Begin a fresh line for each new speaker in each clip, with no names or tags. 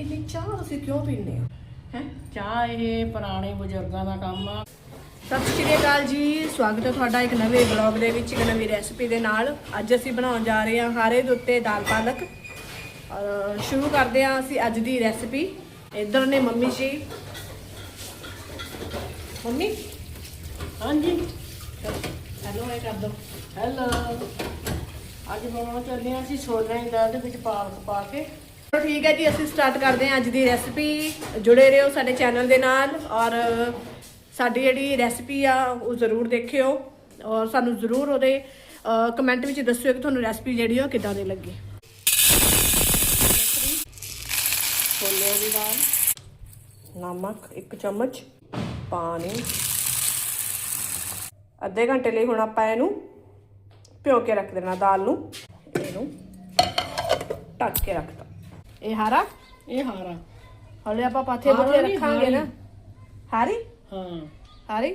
ਇੰਨੀ ਚਾਹ ਤੁਸੀਂ ਕਿਉਂ ਪੀਂਦੇ ਹੋ? ਹੈ?
ਚਾਹ ਇਹ ਪੁਰਾਣੇ ਬਜ਼ੁਰਗਾਂ ਦਾ ਕੰਮ ਆ।
ਸਤਿ ਸ਼੍ਰੀ ਅਕਾਲ ਜੀ। ਸਵਾਗਤ ਹੈ ਤੁਹਾਡਾ ਇੱਕ ਨਵੇਂ ਵਲੌਗ ਦੇ ਵਿੱਚ ਇੱਕ ਨਵੀਂ ਰੈਸਪੀ ਦੇ ਨਾਲ। ਅੱਜ ਅਸੀਂ ਬਣਾਉਣ ਜਾ ਰਹੇ ਹਾਂ ਹਾਰੇ ਦੇ ਉੱਤੇ ਦਾਲ ਪਾਲਕ। ਔਰ ਸ਼ੁਰੂ ਕਰਦੇ ਹਾਂ ਅਸੀਂ ਅੱਜ ਦੀ ਰੈਸਪੀ ਇੱਧਰ ਨੇ ਮੰਮੀ ਜੀ। ਮੰਮੀ?
ਹਾਂਜੀ।
ਹੈਲੋ ਇਹ ਕਰ ਦੋ।
ਹੈਲੋ ਅੱਜ ਬਣਾਉਣ ਚੱਲੇ ਹਾਂ ਅਸੀਂ ਛੋਲਿਆਂ ਦੀ ਦਾਲ ਦੇ ਵਿੱਚ ਪਾਲਕ ਪਾ ਕੇ।
ਠੀਕ ਹੈ ਜੀ, ਅਸੀਂ ਸਟਾਰਟ ਕਰਦੇ ਹਾਂ ਅੱਜ ਦੀ ਰੈਸਪੀ ਜੁੜੇ ਰਹੋ ਸਾਡੇ ਚੈਨਲ ਦੇ ਨਾਲ ਔਰ ਸਾਡੀ ਜਿਹੜੀ ਰੈਸਪੀ ਆ, ਉਹ ਜ਼ਰੂਰ ਦੇਖਿਓ ਔਰ ਸਾਨੂੰ ਜ਼ਰੂਰ ਉਹਦੇ ਕਮੈਂਟ ਵਿੱਚ ਦੱਸਿਓ ਕਿ ਤੁਹਾਨੂੰ ਰੈਸਪੀ ਜਿਹੜੀ ਆ ਉਹ ਕਿੱਦਾਂ ਦੀ ਲੱਗੀ। ਛੋਲਿਆਂ ਦੀ ਦਾਲ, ਨਮਕ 1 ਚਮਚ, ਪਾਣੀ। ਅੱਧੇ ਘੰਟੇ ਲਈ ਹੁਣ ਆਪਾਂ ਇਹਨੂੰ ਭਿਓ ਕੇ ਰੱਖ ਦੇਣਾ ਦਾਲ ਨੂੰ। ਇਹਨੂੰ ਢੱਕ ਕੇ ਰੱਖਤਾ ਇਹ ਹਾਰਾ?
ਇਹ ਹਾਰਾ।
ਹਲੇ ਆਪਾਂ ਪਾਥੇ
ਹਾਰਾ
ਬੁੱਥੇ
ਨਹੀਂ,
ਰੱਖਾਂਗੇ ਨਾ। ਹਾਰੀ?
ਹਾਂ।
ਹਾਰੀ?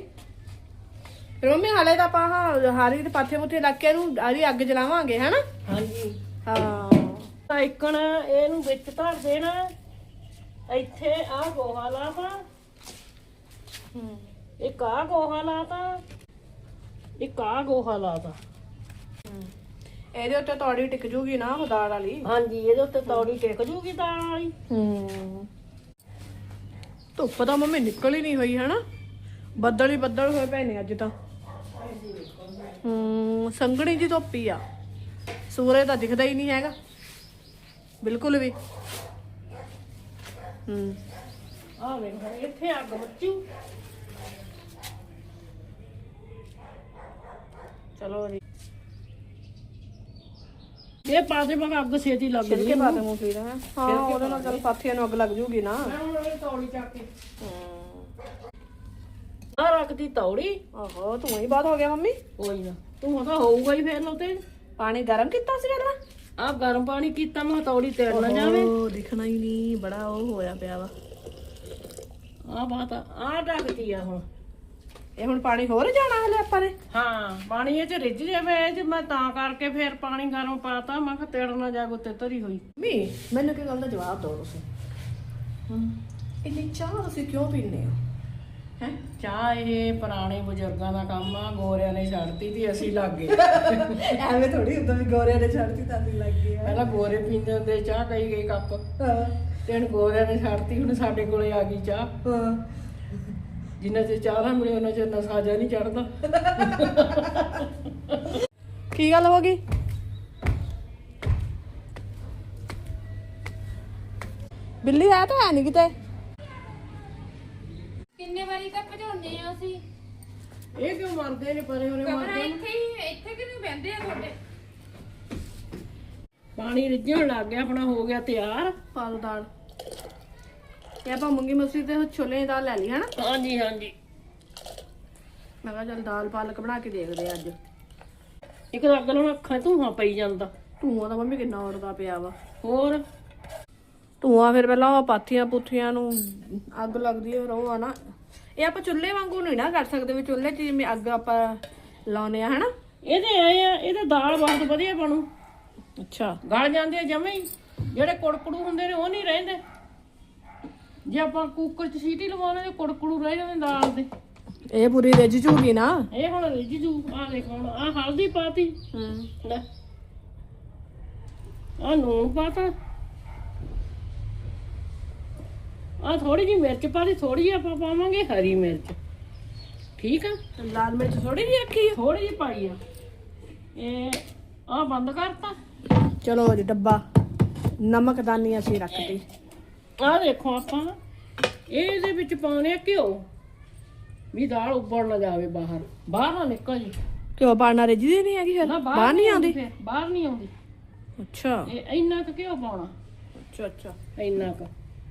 ਫਿਰ ਮੰਮੀ ਹਾਲੇ ਤਾਂ ਆਪਾਂ ਆਹ ਹਾਰੀ ਦੇ ਪਾਥੇ ਬੁੱਥੇ ਰੱਖ ਕੇ ਇਹਨੂੰ ਆਰੀ ਅੱਗ ਜਲਾਵਾਂਗੇ ਹੈਨਾ?
ਹਾਂਜੀ।
ਹਾਂ।
ਤਾਂ ਇੱਕਣ ਇਹਨੂੰ ਵਿੱਚ ਧਰ ਦੇਣਾ। ਇੱਥੇ ਆ ਗੋਹਾ ਲਾਤਾ ਇੱਕ ਆ ਗੋਹਾ ਲਾਤਾ ਇੱਕ ਆ ਗੋਹਾ ਲਾਤਾ
ਇਹਦੇ ਉੱਤੇ ਤੌੜੀ ਟਿਕ ਜੂਗੀ ਨਾ ਉਹ ਦਾਲ ਵਾਲੀ।
ਹਾਂਜੀ ਇਹਦੇ ਉੱਤੇ ਤੌੜੀ ਟਿਕ ਜੂਗੀ ਦਾਲ ਵਾਲੀ।
ਹੂੰ। ਧੁੱਪ ਤਾਂ ਮੰਮੀ ਨਿਕਲ ਹੀ ਨਹੀਂ ਹੋਈ ਹੈਨਾ? ਬੱਦਲ ਹੀ ਬੱਦਲ ਹੋਏ ਪਏ ਨੇ ਅੱਜ ਤਾਂ। ਹੂੰ ਸੰਘਣੀ ਜੀ ਧੁੱਪ ਹੀ ਆ। ਸੂਰਜ ਤਾਂ ਦਿਖਦਾ ਹੀ ਨਹੀਂ ਹੈਗਾ। ਬਿਲਕੁਲ ਵੀ। ਹੂੰ।
ਆ ਵੇਖ ਇੱਥੇ ਅੱਗ ਮੱਚੂ
ਚਲੋ ਜੀ।
ਇਹ ਪਾਸੇ ਮਗਾ ਅੱਗ ਛੇਤੀ ਲੱਗ
ਛਿਲਕੇ
ਜੂਗੀ
ਪਾ ਦੇ ਮੂੰਗਫਲੀ ਦਾ ਹੈਂ। ਹਾਂ ਉਹਦੇ ਨਾਲ ਚੱਲ ਪਾਥੀਆਂ ਨੂੰ ਅੱਗ ਲੱਗ ਜੂਗੀ ਨਾ।
ਮੈਂ ਹੁਣ ਇਹ ਤੌੜੀ ਚੱਕ ਕੇ। ਆ ਰੱਖਦੀ ਤੌੜੀ।
ਆਹੋ ਤੂੰ ਹੀ ਬਾਤ ਹੋ ਗਿਆ ਮੰਮੀ।
ਕੋਈ ਨਾ। ਤੂੰ ਤਾਂ ਹੋਊਗਾ ਹੀ ਫੇਰ ਲੋਤੇ।
ਪਾਣੀ ਗਰਮ ਕੀਤਾ ਸੀ ਪਹਿਲਾਂ
ਆ ਗਰਮ ਪਾਣੀ ਕੀਤਾ ਮੈਂ ਤੌੜੀ ਤੇੜ ਨਾ ਜਾਵੇ।
ਉਹ ਦਿਖਣਾ ਹੀ ਨਹੀਂ ਬੜਾ ਉਹ ਹੋਇਆ ਪਿਆ ਵਾ।
ਆ ਬਾਤ ਆ ਰੱਖਦੀ ਆ ਹੁਣ।
ਇਹ ਹੁਣ ਪਾਣੀ ਹੋਰ ਜਾਣਾ ਹਲੇ ਆਪਾਂ ਨੇ?
ਹਾਂ ਪਾਣੀ ਇਹ ਚ ਰਿੱਝ ਜਾਵੇ ਚ ਮੈਂ ਤਾਂ ਕਰਕੇ ਫੇਰ ਪਾਣੀ ਗਰਮ ਪਾਤਾ ਮੈਂ ਕਿਹਾ ਤੇੜ ਨਾ ਜਾ ਉੱਤੇ ਧਰੀ ਹੋਈ।
ਮੀ ਮੈਨੂੰ ਕੀ ਗੱਲ ਦਾ ਜਵਾਬ ਦਿਓ ਤੁਸੀਂ। ਇੰਨੀ ਚਾਹ ਤੁਸੀਂ ਕਿਉਂ ਪੀਂਦੇ ਹੋ?
ਹੈ? ਚਾਹ ਇਹ ਪੁਰਾਣੇ ਬਜ਼ੁਰਗਾਂ ਦਾ ਕੰਮ ਆ ਗੋਰਿਆਂ ਨੇ ਛੱਡਤੀ ਤੇ ਅਸੀਂ ਲੱਗ ਗਏ।
ਐਵੇਂ ਥੋੜੀ ਹੁੰਦਾ ਵੀ ਗੋਰਿਆਂ ਨੇ ਛੱਡਤੀ ਤਾਂ ਵੀ ਲੱਗ ਗਿਆ
ਪਹਿਲਾਂ ਗੋਰੇ ਪੀਂਦੇ ਹੁੰਦੇ ਚਾਹ ਕਈ ਗਏ ਕੱਪ। ਤੇ ਹੁਣ ਗੋਰਿਆਂ ਨੇ ਛੱਡਤੀ ਹੁਣ ਸਾਡੇ ਕੋਲੇ ਆ ਗਈ ਚਾਹ।
ਹਾਂ।
ਜਿੰਨਾ ਚਿਰ ਚਾਹ ਨਾ ਮਿਲੇ ਉਹਨਾਂ ਚਿਰ ਨਸ਼ਾ ਜਿਹਾ ਨਹੀਂ ਚੜਦਾ।
ਕੀ ਗੱਲ ਹੋ ਗਈ? ਬਿੱਲੀ ਆ ਤਾਂ ਹੈ ਨਹੀਂ ਕਿਤੇ।
ਕਿੰਨੇ ਵਾਰੀ ਤਾਂ ਭਜਾਉਂਦੇ ਆ ਅਸੀਂ?
ਇਹ ਕਿਉਂ ਮਰਦੇ ਨੇ ਪਰੇ ਹੋਰੇ
ਕਮਰਾ
ਮਰਦੇ ਨੇ?
ਇੱਥੇ ਹੀ ਇੱਥੇ ਕਿ ਨਹੀਂ ਬਹਿੰਦੇ ਆ ਤੁਹਾਡੇ?
ਪਾਣੀ ਰਿੱਝਣ ਲੱਗ ਗਿਆ ਆਪਣਾ ਹੋ ਗਿਆ ਤਿਆਰ।
ਪਾਲ ਦਾਲ ਇਹ ਆਪਾਂ ਮੂੰਗੀ ਮਸਰੀ ਤੇ ਛੋਲੇ ਦੀ ਦਾਲ ਲੈ ਲਈ ਹਨਾ?
ਹਾਂਜੀ ਹਾਂਜੀ।
ਮੈਂ ਕਿਹਾ ਚੱਲ ਦਾਲ ਪਾਲਕ ਬਣਾ ਕੇ ਦੇਖਦੇ ਆ ਅੱਜ।
ਇੱਕ ਤਾਂ ਅੱਗ ਨਾਲ ਅੱਖਾਂ 'ਚ ਧੂੰਆਂ ਪਈ ਜਾਂਦਾ।
ਧੂਆਂ ਤਾਂ ਮੰਮੀ ਕਿੰਨਾ ਉੜਦਾ ਪਿਆ ਵਾ।
ਹੋਰ?
ਧੂਆਂ ਫਿਰ ਪਹਿਲਾਂ ਉਹ ਪਾਥੀਆਂ ਪੁੱਥੀਆਂ ਨੂੰ ਅੱਗ ਲੱਗਦੀ ਹੈ ਫਿਰ ਉਹ ਆ ਨਾ। ਇਹ ਆਪਾਂ ਚੁੱਲ੍ਹੇ ਵਾਂਗੂ ਨਹੀਂ ਨਾ ਕਰ ਸਕਦੇ ਵੀ ਚੁੱਲ੍ਹੇ 'ਚ ਜਿਵੇਂ ਅੱਗ ਆਪਾਂ ਲਾਉਨੇ ਆ ਹਨਾ?
ਇਹਦੇ ਆਏ ਆ ਇਹਦੇ ਦਾਲ ਬਹੁਤ ਵਧੀਆ ਬਣੂ।
ਅੱਛਾ।
ਗਲ ਜਾਂਦੇ ਆ ਜਮੇ ਹੀ। ਜਿਹੜੇ ਕੁੜਕੜੂ ਹੁੰਦੇ ਨੇ ਉਹ ਨਹੀਂ ਰਹਿੰਦੇ। ਜੇ ਆਪਾਂ ਕੁੱਕਰ 'ਚ ਸੀਟੀ ਲਵਾਉਣੇ ਤੇ ਕੁੜਕੜੂ ਰਹਿ ਜਾਂਦੇ ਦਾਲ ਦੇ।
ਇਹ ਪੂਰੀ ਰਿੱਝ ਜੂਗੀ ਨਾ?
ਇਹ ਹੁਣ ਰਿੱਝ ਜੂ। ਆ ਦੇਖ ਹੁਣ ਆ ਹਲਦੀ ਪਾਤੀ।
ਹੂੰ।
ਲੈ। ਆ ਨੂਣ ਪਾਤਾ। ਆ ਥੋੜੀ ਜਿਹੀ ਮਿਰਚ ਪਾਤੀ ਥੋੜੀ ਜਿਹੀ ਆਪਾਂ ਪਾਵਾਂਗੇ ਹਰੀ ਮਿਰਚ। ਠੀਕ ਆ?
ਲਾਲ ਮਿਰਚ ਥੋੜੀ ਜਿਹੀ ਰੱਖੀ ਆ?
ਥੋੜੀ ਜਿਹੀ ਪਾਈ ਆ। ਇਹ ਆ ਬੰਦ ਕਰਤਾ।
ਚਲੋ ਜੀ ਡੱਬਾ। ਨਮਕਦਾਨੀ ਅਸੀਂ ਰੱਖਤੀ।
ਆ ਦੇਖੋ ਆਪਾਂ ਇਹ ਇਹਦੇ ਵਿੱਚ ਪਾਉਣੇ ਆ ਘਿਓ। ਵੀ ਦਾਲ ਉੱਬਲ ਨਾ ਜਾਵੇ ਬਾਹਰ। ਬਾਹਰ ਨਾ ਨਿਕਲ ਜੀ।
ਕਿਉਂ ਪਾਣਾ ਰਿੱਝਦੀ ਨਹੀਂ ਹੈਗੀ ਫਿਰ?
ਨਾ
ਬਾਹਰ ਨਹੀਂ ਆਉਂਦੀ?
ਫਿਰ ਬਾਹਰ ਨਹੀਂ ਆਉਂਦੀ।
ਅੱਛਾ।
ਇਹ ਇੰਨਾ ਕੁ ਘਿਓ ਪਾਉਣਾ।
ਅੱਛਾ ਅੱਛਾ।
ਇੰਨਾ ਕੁ।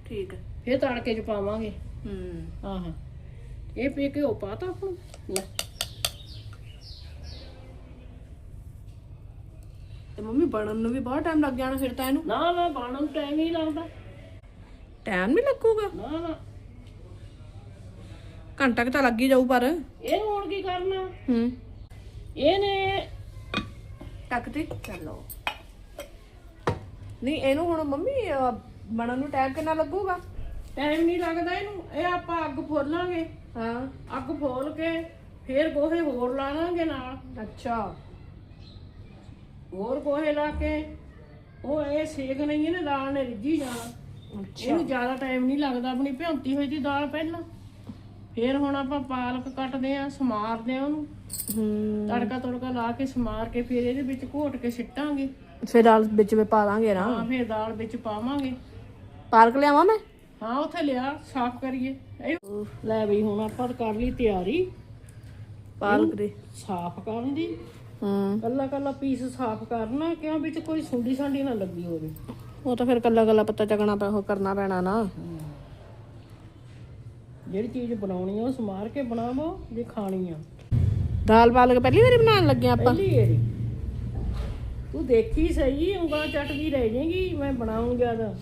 ਠੀਕ ਹੈ।
ਫਿਰ ਤੜਕੇ ਚ ਪਾਵਾਂਗੇ।
ਹੂੰ।
ਆਹਾਂ। ਇਹ ਪੀ ਘਿਓ ਪਾਤਾ ਆਪਾਂ ਲੈ।
ਤੇ ਮੰਮੀ ਬਣਨ ਨੂੰ ਵੀ ਬਹੁਤ ਟਾਈਮ ਲੱਗ ਜਾਣਾ ਫਿਰ ਤਾਂ ਇਹਨੂੰ।
ਨਾ ਨਾ ਬਣਨ ਨੂੰ ਟਾਈਮ ਹੀ ਲੱਗਦਾ।
ਟਾਈਮ ਨਹੀਂ ਲੱਗੂਗਾ।
ਨਾ ਨਾ।
ਘੰਟਾ ਕੁ ਤਾਂ ਲੱਗ ਹੀ ਜਾਊ ਪਰ।
ਇਹ ਹੁਣ ਕੀ ਕਰਨਾ?
ਹੂੰ।
ਇਹਨੇ
ਟੱਕਤੀ ਚਲੋ। ਨਹੀਂ ਇਹਨੂੰ ਹੁਣ ਮੰਮੀ ਅਹ, ਬਣਨ ਨੂੰ ਟਾਈਮ ਕਿੰਨਾ ਲੱਗੂਗਾ?
ਟਾਈਮ ਨਹੀਂ ਲੱਗਦਾ ਇਹਨੂੰ। ਇਹ ਆਪਾਂ ਅੱਗ ਫੋਲਾਂਗੇ।
ਹਾਂ।
ਅੱਗ ਫੋਲ ਕੇ ਫੇਰ ਗੋਹੇ ਹੋਰ ਲਾਵਾਂਗੇ ਨਾਲ।
ਅੱਛਾ।
ਹੋਰ ਗੋਹੇ ਲਾ ਕੇ ਉਹ ਇਹ ਸੇਕ ਨਹੀਂ ਇਹਨੇ ਦਾਲ ਨੇ ਰਿੱਝੀ ਜਾਣਾ। ਇਹਨੂੰ ਜ਼ਿਆਦਾ ਟਾਈਮ ਨਹੀਂ ਲੱਗਦਾ ਆਪਣੀ ਭਿਉਂਤੀ ਹੋਈ ਦੀ ਦਾਲ ਪਹਿਲਾਂ। ਫੇਰ ਹੁਣ ਆਪਾਂ ਪਾਲਕ ਕੱਟਦੇ ਆ ਸਮਾਰਦੇ ਆ ਉਹਨੂੰ।
ਹੂੰ।
ਤੜਕਾ ਤੜਕਾ ਲਾ ਕੇ ਸਮਾਰ ਕੇ ਫਿਰ ਇਹਦੇ ਵਿੱਚ ਘੋਟ ਕੇ ਸਿੱਟਾਂਗੇ।
ਫਿਰ ਦਾਲ ਵਿੱਚ ਵੀ ਪਾ ਦਾਂਗੇ ਨਾ।
ਹਾਂ ਫਿਰ ਦਾਲ ਵਿੱਚ ਪਾਵਾਂਗੇ।
ਪਾਲਕ ਲਿਆਵਾਂ ਮੈਂ?
ਹਾਂ ਉੱਥੇ ਲਿਆ ਸਾਫ਼ ਕਰੀਏ। ਲੈ ਬਈ ਹੁਣ ਆਪਾਂ ਕਰ ਲਈ ਤਿਆਰੀ।
ਪਾਲਕ ਦੀ।
ਸਾਫ਼ ਕਰਨ ਦੀ।
ਹੂੰ।
ਕੱਲਾ ਕੱਲਾ ਪੀਸ ਸਾਫ਼ ਕਰਨਾ ਕਿਉਂ ਵਿੱਚ ਕੋਈ ਸੁੰਡੀ ਸਾਂਡੀ ਨਾ ਲੱਗੀ ਹੋਵੇ।
ਉਹ ਤਾਂ ਫਿਰ ਕੱਲਾ ਕੱਲਾ ਪੱਤਾ ਚੱਕਣਾ ਪੈ ਉਹ ਕਰਨਾ ਪੈਣਾ ਨਾ।
ਜਿਹੜੀ ਚੀਜ਼ ਬਣਾਉਣੀ ਆ ਉਹ ਸਮਾਰ ਕੇ ਬਣਾਵੋ ਜੇ ਖਾਣੀ ਆ।
ਦਾਲ ਪਾਲਕ ਪਹਿਲੀ ਵਾਰੀ ਬਣਾਉਣ ਲੱਗੇ ਆਪਾਂ।
ਪਹਿਲੀ ਏਰੀ ਤੂੰ ਦੇਖੀ ਸਹੀ ਉਂਗਲਾਂ ਚੱਟਦੀ ਰਹਿ ਜਾਏਗੀ ਮੈਂ ਬਣਾਉਂ ਜ਼ਿਆਦਾ।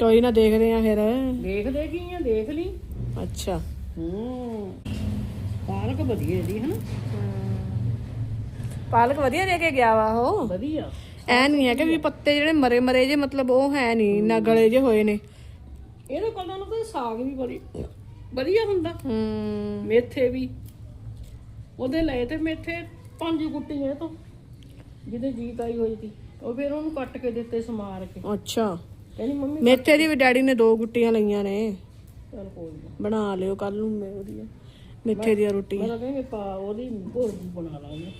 ਕੋਈ ਨਾ ਦੇਖਦੇ ਆ ਫਿਰ।
ਦੇਖਦੇ ਕੀ ਆ ਦੇਖ ਲਈ।
ਅੱਛਾ।
ਹੂੰ। ਪਾਲਕ ਵਧੀਆ ਇਹਦੀ ਹਨਾ?
ਪਾਲਕ ਵਧੀਆ ਦੇ ਕੇ ਗਿਆ ਵਾ ਉਹ।
ਵਧੀਆ।
ਐ ਨਹੀਂ ਹੈ ਕਿ ਵੀ ਪੱਤੇ ਜਿਹੜੇ ਮਰੇ ਮਰੇ ਜੇ ਮਤਲਬ ਉਹ ਹੈ ਨਹੀਂ ਨਾ ਗਲੇ ਜੇ ਹੋਏ ਨੇ।
ਇਹਦੇ ਕੋਲੋਂ ਤਾਂ ਸਾਗ ਵੀ ਬੜੀ ਵਧੀਆ ਹੁੰਦਾ।
ਹੂੰ।
ਮੇਥੇ ਵੀ। ਉਹਦੇ ਲਏ ਤੇ ਮੇਥੇ ਪੰਜ ਗੁੱਟੀਆਂ ਤੋਂ। ਜਿਹਦੇ ਜੀਤ ਆਈ ਹੋਈ ਸੀ। ਉਹ ਫਿਰ ਉਹਨੂੰ ਕੱਟ ਕੇ ਦਿੱਤੇ ਸਮਾਰ ਕੇ।
ਅੱਛਾ।
ਕਹਿੰਦੀ ਮੰਮੀ
ਮੇਥੇ ਦੀ ਵੀ ਡੈਡੀ ਨੇ ਦੋ ਗੁੱਟੀਆਂ ਲਈਆਂ ਨੇ।
ਚੱਲ ਕੋਈ ਨਾ।
ਬਣਾ ਲਿਓ ਕੱਲ ਨੂੰ ਮੈਂ ਉਹਦੀਆਂ ਮੇਥੇ ਦੀਆਂ ਰੋਟੀਆਂ।
ਮੈਂ ਤਾਂ ਕਹਿੰਦੀ ਪਾ ਉਹਦੀ ਭੁਰਜੀ ਬਣਾ ਲਾਂਗੇ।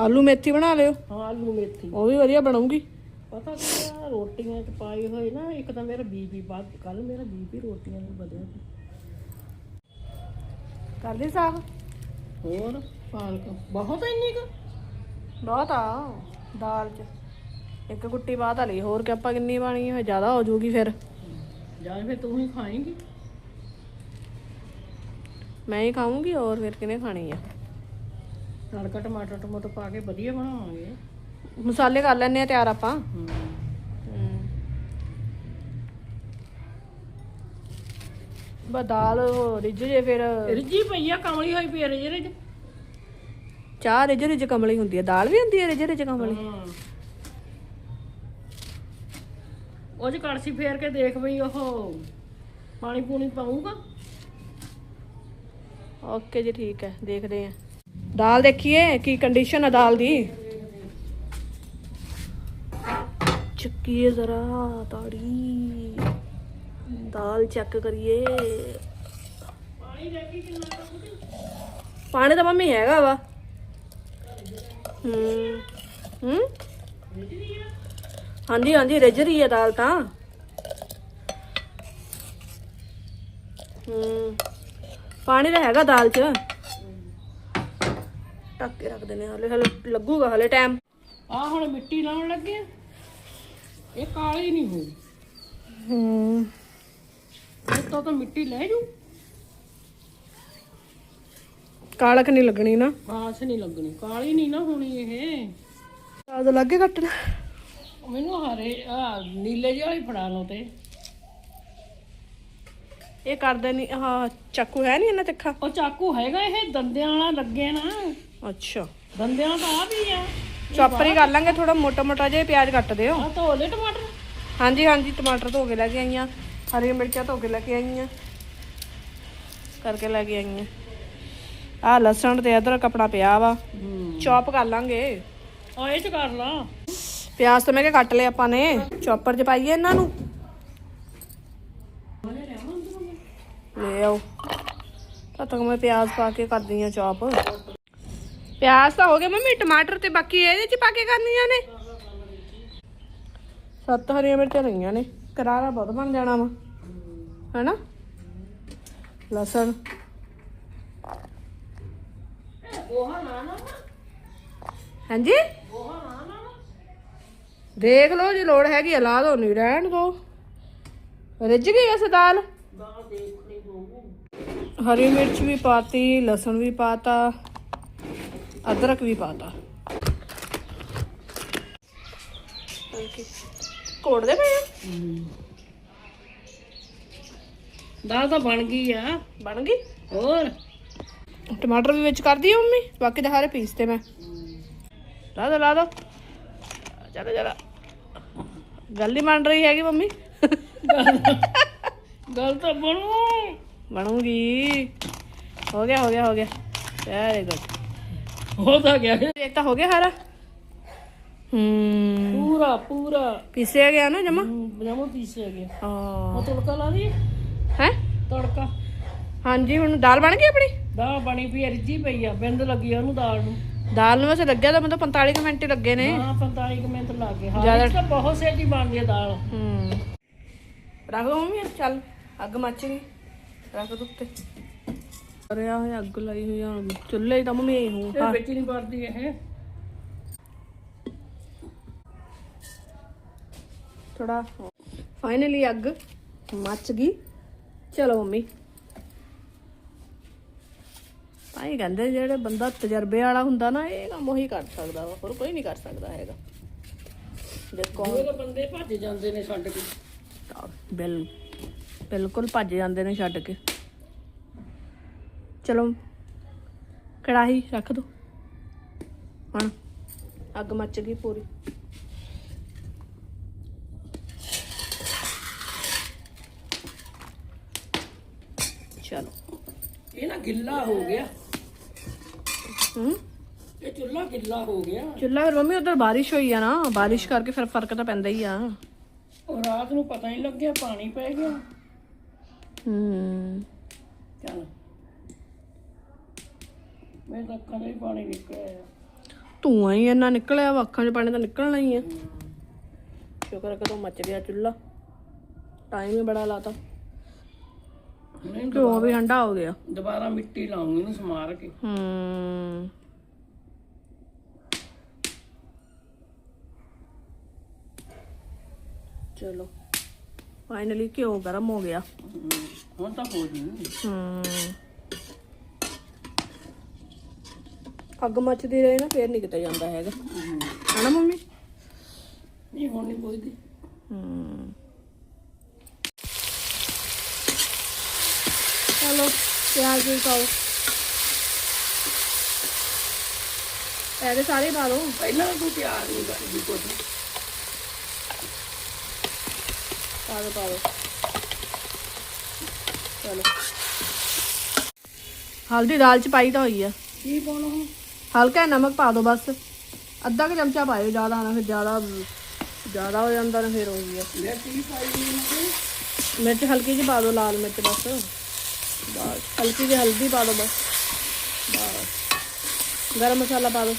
ਆਲੂ ਮੇਥੀ ਬਣਾ ਲਿਓ।
ਹਾਂ ਆਲੂ ਮੇਥੀ।
ਉਹ ਵੀ ਵਧੀਆ ਬਣੂਗੀ।
ਪਤਾ ਕੀ ਆ ਰੋਟੀਆਂ ਚ ਪਾਈ ਹੋਈ ਨਾ ਇੱਕ ਤਾਂ ਮੇਰਾ ਬੀਪੀ ਵੱਧ ਕੱਲ ਮੇਰਾ ਬੀਪੀ ਰੋਟੀਆਂ ਨੂੰ ਵਧਿਆ ਸੀ।
ਕਰ ਲਈ ਸਾਫ਼?
ਹੋਰ ਪਾਲਕ। ਬਹੁਤ ਇੰਨੀ ਕੁ?
ਬਹੁਤ ਆ ਦਾਲ ਚ। ਇੱਕ ਗੁੱਟੀ ਬਾਅਦ ਲਈ ਹੋਰ ਕਿ ਆਪਾਂ ਕਿੰਨੀ ਪਾਣੀ ਹੈ ਜ਼ਿਆਦਾ ਹੋ ਜਾਊਗੀ ਫਿਰ।
ਜਾਂ ਫਿਰ ਤੂੰ ਹੀ ਖਾਏਂਗੀ।
ਮੈਂ ਹੀ ਖਾਊਂਗੀ ਹੋਰ ਫਿਰ ਕਿਨੇ ਖਾਣੀ ਆ?
ਤੜਕਾ ਟਮਾਟਰ ਟਮਾਟਰ ਪਾ ਕੇ ਵਧੀਆ ਬਣਾਵਾਂਗੇ।
ਮਸਾਲੇ ਕਰ ਲੈਣੇ ਆ ਤਿਆਰ ਆਪਾਂ।
ਹੂੰ।
ਬਸ ਦਾਲ ਉਹ ਰਿੱਝ ਜੇ ਫਿਰ।
ਰਿੱਜੀ ਪਈ ਆ ਕਮਲੀ ਹੋਈ ਪਈ ਆ ਰਿੱਝ ਰਿੱਝ।
ਚਾਹ ਰਿੱਝ ਰਿੱਝ ਕਮਲੀ ਹੁੰਦੀ ਹੈ ਦਾਲ ਵੀ ਹੁੰਦੀ ਹੈ ਰਿੱਝ ਰਿੱਝ ਕਮਲੀ।
ਹਾਂ। ਉਹ ਚ ਕੜਛੀ ਫੇਰ ਕੇ ਦੇਖ ਬਈ ਉਹ ਪਾਣੀ ਪੂਣੀ ਪਾਊਗਾ।
ਓਕੇ ਜੀ ਠੀਕ ਹੈ ਦੇਖਦੇ ਆ। ਦਾਲ ਦੇਖੀਏ, ਕੀ ਕੰਡੀਸ਼ਨ ਹੈ ਦਾਲ ਦੀ? ਚੱਕੀਏ ਜ਼ਰਾ ਤਾੜੀ। ਦਾਲ ਚੈੱਕ ਕਰੀਏ।
ਪਾਣੀ
ਤਾਂ ਮੰਮੀ ਹੈਗਾ ਵਾ। ਹੂੰ ਹੂੰ? ਹਾਂਜੀ ਹਾਂਜੀ, ਰਿੱਝ ਰਹੀ ਹੈ ਦਾਲ ਤਾਂ। ਹੂੰ, ਪਾਣੀ ਤਾਂ ਹੈਗਾ ਦਾਲ 'ਚ। ਟੱਕ ਕੇ ਰੱਖ ਦਿੰਦੇ ਹਾਂ, ਹਲੇ ਹਲੇ ਲੱਗੂਗਾ ਹਲੇ ਟਾਈਮ
ਆ ਹੁਣ ਮਿੱਟੀ ਲਾਉਣ ਲੱਗੇ ਆ। ਇਹ ਕਾਲੀ ਨਹੀਂ ਹੋਈ
ਹੂੰ।
ਉੱਤੋਂ ਤਾਂ ਮਿੱਟੀ ਲੈ ਜੂ
ਕਾਲਕ ਨਹੀਂ ਲੱਗਣੀ ਨਾ।
ਆਸ ਨਹੀਂ ਲੱਗਣੀ। ਕਾਲੀ ਨਹੀਂ ਨਾ ਹੋਣੀ ਇਹ।
ਆਦ ਲੱਗੇ ਕੱਟਣਾ
ਮੈਨੂੰ ਹਰੇ ਆ ਨੀਲੇ ਜਿਹੇ ਵਾਲੀ ਫੜਾ ਲਓ ਤੇ।
ਇਹ ਕਰਦੇ ਨਹੀਂ ਹਾਂ ਚਾਕੂ ਹੈ ਨਹੀਂ ਇਹਨਾਂ ਤਿੱਖਾ
ਉਹ ਚਾਕੂ ਹੈਗਾ ਇਹ ਦੰਦਿਆਂ ਵਾਲਾ ਲੱਗੇ ਨਾ।
ਅੱਛਾ।
ਦੰਦਿਆਂ ਦਾ ਆ ਵੀ ਆ।
ਚੌਪਰ ਹੀ ਕਰ ਲਾਂਗੇ ਥੋੜਾ ਮੋਟਾ ਮੋਟਾ ਜਿਹਾ ਪਿਆਜ਼ ਕੱਟ ਦਿਓ।
ਆ ਧੋਲੇ ਟਮਾਟਰ।
ਹਾਂਜੀ ਹਾਂਜੀ ਟਮਾਟਰ ਧੋ ਕੇ ਲੈ ਕੇ ਆਈਆਂ ਹਰੀਆਂ ਮਿਰਚਾਂ ਧੋ ਕੇ ਲੈ ਕੇ ਆਈਆਂ ਕਰਕੇ ਲੈ ਕੇ ਆਈਆਂ ਆ। ਲਸਣ ਤੇ ਅਦਰਕ ਆਪਣਾ ਪਿਆ ਵਾ। ਚੌਪ ਕਰ ਲਾਂਗੇ।
ਆ ਇਹ ਚ ਕਰ ਲਾ।
ਪਿਆਜ਼ ਤਾਂ ਮੈਂ ਕਿਹਾ ਕੱਟ ਲਏ ਆਪਾਂ ਨੇ। ਚੌਪਰ 'ਚ ਪਾਈਏ ਇਹਨਾਂ ਨੂੰ। ਲੈ ਆਓ। ਤਾਂ ਤੱਕ ਮੈਂ ਪਿਆਜ਼ ਪਾ ਕੇ ਕਰਦੀ ਆ ਚੌਪ। ਪਿਆਜ਼ ਤਾਂ ਹੋ ਗਏ ਮੰਮੀ ਟਮਾਟਰ ਤੇ ਬਾਕੀ ਇਹਦੇ 'ਚ ਪਾ ਕੇ ਕਰਨੀਆਂ ਨੇ। ਸੱਤ ਹਰੀਆਂ ਮਿਰਚਾਂ ਲਈਆਂ ਨੇ ਕਰਾਰਾ ਬਹੁਤ ਬਣ ਜਾਣਾ ਵਾ ਹੈਨਾ? ਲਸਣ। ਹਾਂਜੀ? ਦੇਖ ਲਓ ਜੇ ਲੋੜ ਹੈਗੀ ਆ ਲਾ ਦੋ ਨਹੀਂ ਰਹਿਣ ਦੋ। ਰਿੱਝ ਗਈ ਐ ਦਾਲ ਹਰੀ ਮਿਰਚ ਵੀ ਪਾਤੀ ਲਸਣ ਵੀ ਪਾਤਾ। ਅਦਰਕ ਵੀ ਪਾਤਾ। ਕੋੜਦੇ ਪਏ ਆ?
ਦਾਲ ਤਾਂ ਬਣ ਗਈ ਆ।
ਬਣ ਗਈ?
ਹੋਰ?
ਟਮਾਟਰ ਵੀ ਵਿੱਚ ਕਰਦੀ ਆ ਮੰਮੀ ਬਾਕੀ ਤਾਂ ਸਾਰੇ ਪੀਸ ਤੇ ਮੈਂ। ਲਾ ਦੋ ਲਾ ਦੋ। ਚਲੋ ਚਲੋ। ਗੱਲ ਹੀ ਬਣ ਰਹੀ ਹੈਗੀ ਮੰਮੀ।
ਗੱਲ ਤਾਂ ਬਣੂ।
ਬਣੂਗੀ। ਹੋ ਗਿਆ ਹੋ ਗਿਆ ਹੋ ਗਿਆ। ਵੈਰੀ ਗੁੱਡ
ਹੋ ਤਾਂ ਗਿਆ।
ਇੱਕ ਤਾਂ ਹੋ ਗਿਆ ਸਾਰਾ ਹੂੰ।
ਪੂਰਾ ਪੂਰਾ।
ਪੀਸਿਆ ਗਿਆ ਨਾ ਜਮਾ?
ਜਮੋ ਪੀਸੇ ਗਿਆ।
ਹਾਂ।
ਉਹ ਤੜਕਾ ਲਾ ਦੀ
ਹੈ?
ਤੜਕਾ।
ਹਾਂਜੀ ਹੁਣ ਦਾਲ ਬਣ ਗਈ ਆਪਣੀ?
ਦਾਲ ਬਣੀ ਪਈ ਅਰਜੀ ਪਈ ਆ ਬਿੰਦ ਲੱਗੀ ਉਹਨੂੰ ਦਾਲ ਨੂੰ।
ਦਾਲ ਨੂੰ ਵੈਸੇ ਲੱਗਿਆ ਤਾਂ ਮਤਲਬ 45 ਕੁ ਮਿੰਟ ਲੱਗੇ ਨੇ।
ਹਾਂ 45 ਕੁ ਮਿੰਟ ਲੱਗ ਹਾਂ
ਜ਼ਿਆਦਾ-
ਇਹ ਤਾਂ ਬਹੁਤ ਸੇਤੀ ਬਣਦੀ ਆ ਦਾਲ।
ਹੂੰ। ਰੱਖ ਮੰਮੀ ਚੱਲ। ਅੱਗ ਮੱਚ ਗਈ। ਰੱਖ ਦੋ ਉੱਤੇ ਅਰੇ ਆ ਅੱਗ ਲਾਈ ਹੋਈ ਆ ਚੁੱਲ੍ਹੇ ਤਾਂ ਮੰਮੀ ਹੂੰ
ਇਹ ਵਿੱਚ ਨਹੀਂ ਵੜਦੀ ਇਹ।
ਥੋੜਾ ਫਾਈਨਲੀ ਅੱਗ ਮੱਚ ਗਈ। ਚਲੋ ਮੰਮੀ। ਹੀ ਕਹਿੰਦੇ ਜਿਹੜੇ ਬੰਦਾ ਤਜਰਬੇ ਵਾਲਾ ਹੁੰਦਾ ਨਾ ਇਹ ਕੰਮ ਉਹੀ ਕਰ ਸਕਦਾ ਵਾ ਹੋਰ ਕੋਈ ਨਹੀਂ ਕਰ ਸਕਦਾ ਹੈਗਾ। ਦੇਖੋ
ਉਹ ਬੰਦੇ ਭੱਜ ਜਾਂਦੇ ਨੇ ਛੱਡ ਕੇ।
ਬਿਲ ਬਿਲਕੁਲ ਭੱਜ ਜਾਂਦੇ ਨੇ ਛੱਡ ਕੇ। ਚਲੋ ਕੜਾਹੀ ਰੱਖ ਦੋ। ਹੁਣ ਅੱਗ ਮੱਚ ਗਈ ਪੂਰੀ। ਚਲੋ।
ਇਹ ਨਾ ਗਿੱਲਾ ਹੋ ਗਿਆ।
ਹੂੰ?
ਇਹ ਚੁੱਲ੍ਹਾ ਗਿੱਲਾ ਹੋ ਗਿਆ।
ਚੁੱਲਾ ਫਿਰ ਮੰਮੀ ਉਧਰ ਬਾਰਿਸ਼ ਹੋਈ ਆ ਨਾ ਬਾਰਿਸ਼ ਕਰਕੇ ਫਿਰ ਫ਼ਰਕ ਤਾਂ ਪੈਂਦਾ ਹੀ ਆ।
ਉਹ ਰਾਤ ਨੂੰ ਪਤਾ ਨਹੀਂ ਲੱਗਿਆ ਪਾਣੀ ਪੈ ਗਿਆ।
ਹੂੰ
ਚੱਲ ਮੈਂ ਤਾਂ ਅੱਖਾਂ ਹੀ ਪਾਣੀ ਨਿਕਲਿਆ
ਧੂਆਂ ਹੀ ਇੰਨਾ ਨਿਕਲਿਆ ਵਾ, ਅੱਖਾਂ 'ਚ ਪਾਣੀ ਤਾਂ ਨਿਕਲਣਾ ਹੀ ਆ। ਸ਼ੁਕਰ ਕਦੋਂ ਮੱਚ ਗਿਆ ਚੁੱਲਾ ਟਾਈਮ ਹੀ ਬੜਾ ਲਾਤਾ।
ਨਹੀਂ
ਘਿਓ ਵੀ ਠੰਡਾ ਹੋ ਗਿਆ।
ਦੁਬਾਰਾ ਮਿੱਟੀ ਲਾਉਂਗੀ ਇਹਨੂੰ ਸਮਾਰ ਕੇ।
ਹੂੰ। ਚਲੋ। ਫਾਈਨਲੀ ਘਿਓ ਗਰਮ ਹੋ ਗਿਆ।
ਹੁਣ ਤਾਂ ਹੋ ਜੂ।
ਹੂੰ। ਅੱਗ ਮੱਚਦੀ ਰਹੇ ਨਾ ਫੇਰ ਨਹੀਂ ਕਿਤੇ ਜਾਂਦਾ ਹੈਗਾ। ਹਨਾ ਮੰਮੀ?
ਨਹੀਂ ਹੁਣ ਨਹੀਂ ਪੁੱਛਦੀ
ਹੂੰ ਚਲੋ ਪਿਆਜ਼ ਵੀ ਪਾਓ ਇਹਦੇ ਸਾਰੇ ਪਾ ਲਓ।
ਪਹਿਲਾਂ ਤੂੰ ਤਿਆਰ ਨਹੀਂ ਕਰਦੀ ਕੁਝ
ਪਾ ਦੋ ਪਾ ਦੋ ਚਲੋ। ਹਲਦੀ ਦਾਲ ਚ ਪਾਈ ਤਾਂ ਹੋਈ ਆ।
ਕੀ ਪਾਉਣਾ ਹੁਣ?
ਹਲਕਾ ਜਿਹਾ ਨਮਕ ਪਾ ਦਿਓ ਬਸ ਅੱਧਾ ਕੁ ਚਮਚਾ ਪਾਇਓ ਜ਼ਿਆਦਾ ਨਾ ਫਿਰ ਜ਼ਿਆਦਾ ਜ਼ਿਆਦਾ ਹੋ ਜਾਂਦਾ ਨਾ ਫਿਰ ਹੋ ਗਿਆ
ਮੈਂ ਕੀ ਪਾਈ ਨਹੀਂ
ਮਿਰਚ ਹਲਕੀ ਜਿਹੀ ਪਾ ਦਿਓ ਲਾਲ ਮਿਰਚ ਬਸ ਬਸ ਹਲਕੀ ਜਿਹੀ ਹਲਦੀ ਪਾ ਦਿਓ ਬਸ ਬਸ ਗਰਮ ਮਸਾਲਾ ਪਾ ਦਿਓ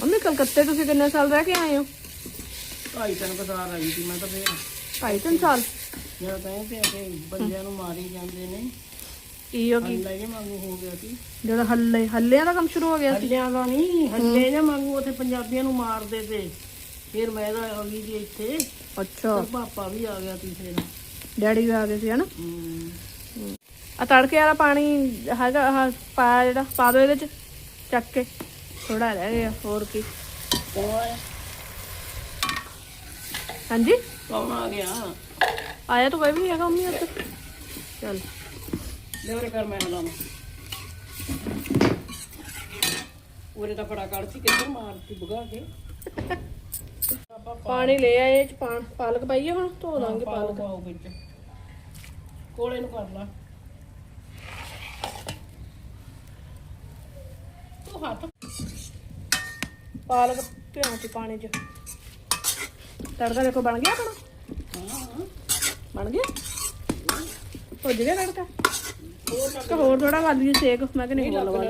ਮੰਮੀ ਕਲਕੱਤੇ ਤੁਸੀਂ ਕਿੰਨੇ ਸਾਲ ਰਹਿ ਕੇ ਆਏ ਹੋ
ਢਾਈ ਤਿੰਨ ਕਦਾਰ ਆਈ ਸੀ ਮੈਂ ਜਦੋਂ ਕਹਿੰਦੇ ਆ ਕਿ ਬੰਦਿਆਂ ਨੂੰ ਮਾਰੀ ਜਾਂਦੇ ਨੇ
ਕੀ ਹੋ ਕੀ
ਹੱਲੇ ਜੇ ਮੰਗੂ ਹੋ ਗਿਆ ਸੀ।
ਜਦੋਂ ਹੱਲੇ ਹੱਲਿਆਂ ਦਾ ਕੰਮ ਸ਼ੁਰੂ ਹੋ ਗਿਆ ਸੀ।
ਹੱਲਿਆਂ ਦਾ ਨਹੀਂ ਹੱਲੇ ਜੇ ਮੰਗੂ ਉੱਥੇ ਪੰਜਾਬੀਆਂ ਨੂੰ ਮਾਰਦੇ ਤੇ ਫਿਰ ਮੈਂ ਤਾਂ ਆ ਗਈ ਜੀ ਇੱਥੇ
ਅੱਛਾ।
ਤੇ ਪਾਪਾ ਵੀ ਆ ਗਿਆ ਸੀ ਫਿਰ।
ਡੈਡੀ ਵੀ ਆ ਗਏ ਸੀ ਹਨਾ? ਆ ਤੜਕੇ ਵਾਲਾ ਪਾਣੀ ਹੈਗਾ ਆਹ ਪਾ ਜਿਹੜਾ ਪਾ ਦੋ ਇਹਦੇ ਚ ਚੱਕ ਕੇ। ਥੋੜਾ ਰਹਿ ਗਿਆ ਹੋਰ ਕੀ। ਹਾਂਜੀ?
ਕੌਣ ਆ ਗਿਆ?
ਆਇਆ ਤਾਂ ਕੋਈ ਵੀ ਨਹੀਂ ਹੈਗਾ ਮੰਮੀ ਉੱਥੇ ਚੱਲ।
ਲੈ ਉਰੇ ਕਰ ਮੈਂ ਹਲਾਵਾਂ। ਉਰੇ ਤਾਂ ਫੜਾ ਕੱਢ ਸੀ ਕਿੱਧਰ ਮਾਰਤੀ ਬੁਗਾ ਕੇ।
ਪਾਣੀ ਲੈ ਆਏ ਇਹ ਚ ਪਾ- ਪਾਲਕ ਪਾਈਏ ਹੁਣ ਧੋ ਲਾਂਗੇ
ਪਾਓ ਪਾਓ ਵਿੱਚ। ਕੋਲੇ ਨੂੰ ਕਰ ਲਾ। ਤੂੰ ਹੱਥ।
ਪਾਲਕ ਭਿਉਂ ਚ ਪਾਣੀ ਚ। ਤੜਕਾ ਦੇਖੋ ਬਣ ਗਿਆ ਆਪਣਾ? ਬਣ ਗਿਆ? ਭੁੱਜ ਗਿਆ ਤੜਕਾ?
ਹੋਰ
ਹੋਰ ਥੋੜਾ ਕਰ ਲਈਏ ਸੇਕ ਮੈਂ ਕਿ ਨਹੀਂ ਹੋਰ ਲਵਾ